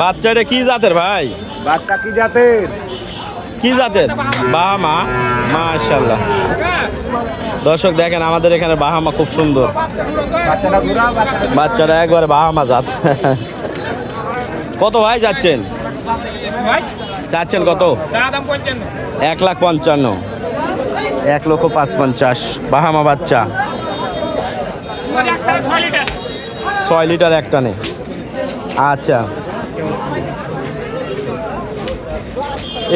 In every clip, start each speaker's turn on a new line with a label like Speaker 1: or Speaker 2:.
Speaker 1: বাচ্চাটা কি জাতের ভাই?
Speaker 2: বাচ্চা কি জাতের?
Speaker 1: কি জাতের? বাহামা। মাশাল্লাহ দর্শক দেখেন আমাদের এখানে বাহামা খুব সুন্দর।
Speaker 2: বাচ্চাটা
Speaker 1: একবারে বাহামা জাত। কত ভাই যাচ্ছেন? যাচ্ছেন কত? এক লাখ পঞ্চান্ন। এক লক্ষ পাঁচ পঞ্চাশ বাহামা বাচ্চা। ছয় লিটার। একটা নে আচ্ছা।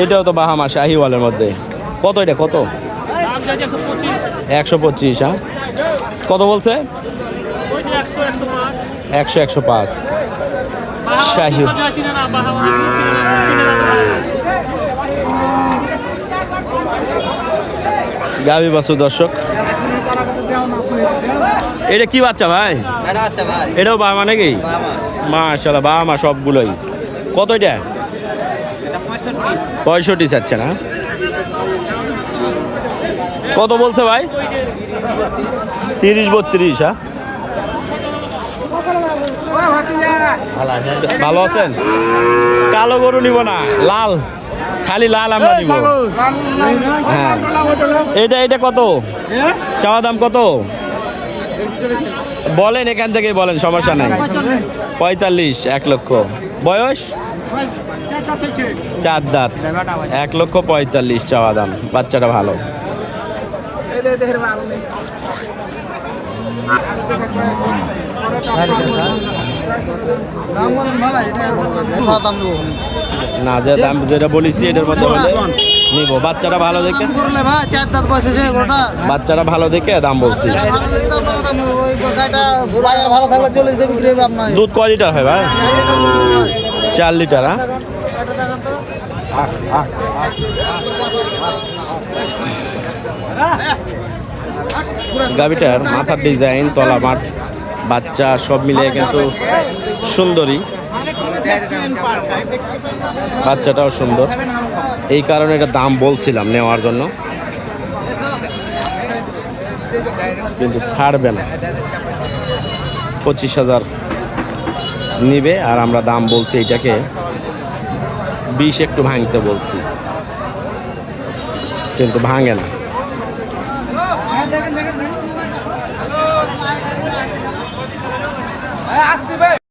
Speaker 1: এটাও তো বাহামা শাহিওয়ালের মধ্যে। কত এটা? কত? একশো পঁচিশ হ্যাঁ? কত বলছে? একশো একশো পাঁচ। শাহি গাবি বাসু দর্শক। এটা কি বাচ্চা ভাই? এটাও বাবা নাকি? মাশাল্লাহ বাবা মা সবগুলোই। কত এটা? পঁয়ষট্টি। চাচ্ছে না? কত বলছে ভাই? তিরিশ বত্রিশ হ্যাঁ? ভালো আছেন? কালো গরু নিব না লাল। খালি লাল আমরা নিব। হ্যাঁ। এটা এটা কত? চাওয়া দাম কত? বলেন, এখান থেকে বলেন, সমস্যা নাই। পঁয়তাল্লিশ, এক লক্ষ। বয়স? চার দাঁত। এক লক্ষ পঁয়তাল্লিশ চাওয়া দাম, বাচ্চাটা ভালো। না, যে দাম যেটা বলেছি, এটার মধ্যে নিব। বাচ্চাটা ভালো দেখে? বাচ্চাটা ভালো দেখে দাম বলছি। দুধ কয় লিটার হয় ভাই? চার লিটার হ্যাঁ। গাভিটার মাথার ডিজাইন তলা মাঠ বাচ্চা সব মিলিয়ে কিন্তু সুন্দরী। বাচ্চাটাও সুন্দর। এই কারণে এটা দাম বলছিলাম নেওয়ার জন্য। কিন্তু ছাড়বে না। পঁচিশ হাজার নিবে আর আমরা দাম বলছি এটাকে বিশ একটু ভাঙতে বলছি। কিন্তু ভাঙে না।